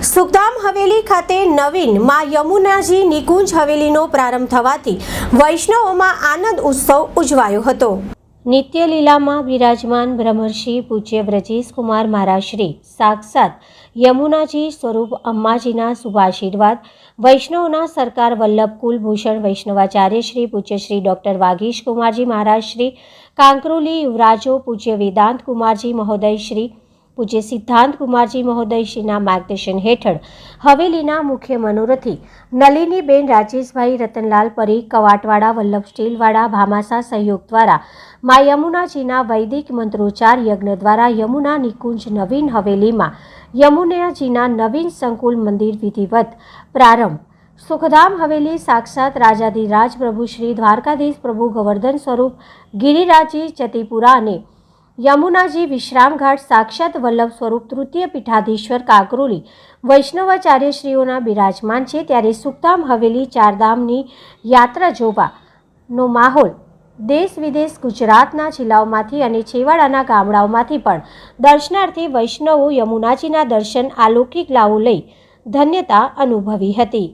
સુખધામ હવેલી ખાતે નવીનમાં યમુનાજી નિકુંજ હવેલીનો પ્રારંભ થવાથી વૈષ્ણવોમાં આનંદ ઉત્સવ ઉજવાયો હતો. નિત્યલીલામાં બિરાજમાન બ્રહ્મર્ષિ પૂજ્ય વ્રજેશકુમાર મહારાજશ્રી સાક્ષાત યમુનાજી સ્વરૂપ અંબાજીના શુભાશીર્વાદ વૈષ્ણવના સરકાર વલ્લભ કુલભૂષણ વૈષ્ણવાચાર્ય શ્રી પૂજ્ય શ્રી ડૉક્ટર વાગીશ કુમારજી મહારાજ શ્રી, કાંકરોલી યુવરાજો પૂજ્ય વેદાંત કુમારજી મહોદય શ્રી પૂજ્ય સિદ્ધાંત કુમારજી મહોદયશ્રીના માર્ગદર્શન હેઠળ હવેલીના મુખ્ય મનોરથી નલિનીબેન રાજેશભાઈ રતનલાલ પરી, કવાટવાડા વલ્લભ સ્ટીલવાળા ભામાસા સહયોગ દ્વારા મા યમુનાજીના વૈદિક મંત્રોચ્ચાર યજ્ઞ દ્વારા યમુના નિકુંજ નવીન હવેલીમાં યમુનાજીના નવીન સંકુલ મંદિર વિધિવત પ્રારંભ. સુખધામ હવેલી સાક્ષાત રાજાધિરાજ પ્રભુ શ્રી દ્વારકાધીશ પ્રભુ ગવર્ધન સ્વરૂપ, ગિરિરાજી ચતીપુરા અને યમુનાજી વિશ્રામઘાટ સાક્ષાત વલ્લભ સ્વરૂપ તૃતીય પીઠાધીશ્વર કાકરોલી. વૈષ્ણવાચાર્યશ્રીઓના બિરાજમાન છે ત્યારે સુખધામ હવેલી ચારધામની યાત્રા જોવાનો માહોલ દેશ વિદેશ ગુજરાતના જિલ્લાઓમાંથી અને છેવાડાના ગામડાઓમાંથી પણ. દર્શનાર્થી વૈષ્ણવો યમુનાજીના દર્શન અલૌકિક લાવો લઈ ધન્યતા અનુભવી હતી.